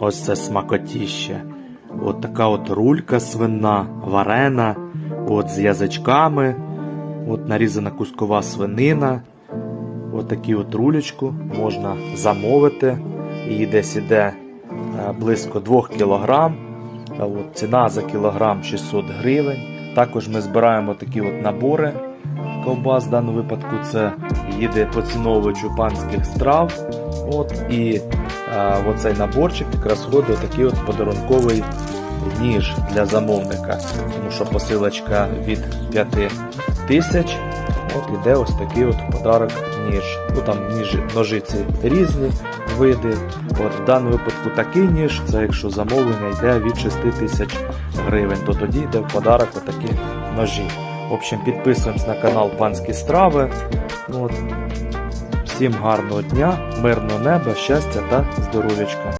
Ось це смакотіще. От така от рулька свинна, варена, от з язичками, от нарізана кускова свинина. От таку от рулечку можна замовити. Її десь іде е, близько 2 кг. Ціна за кілограм 600 гривень. Також ми збираємо такі от набори ковбас. В даному випадку це їде поціновувач панських страв. От, і е, оцей наборчик якраз ходить такий от подарунковий ніж для замовника. Тому що посилочка від 5 тисяч. От іде ось такий от подарок ніж. Ну там ніж, ножиці різні види. От в даному випадку такий ніж, це якщо замовлення йде від 6 тисяч гривень, то тоді йде в подарок отакі ножі. В общем, підписуємось на канал Панські страви. От. Всім гарного дня, мирного неба, щастя та здоров'ячка.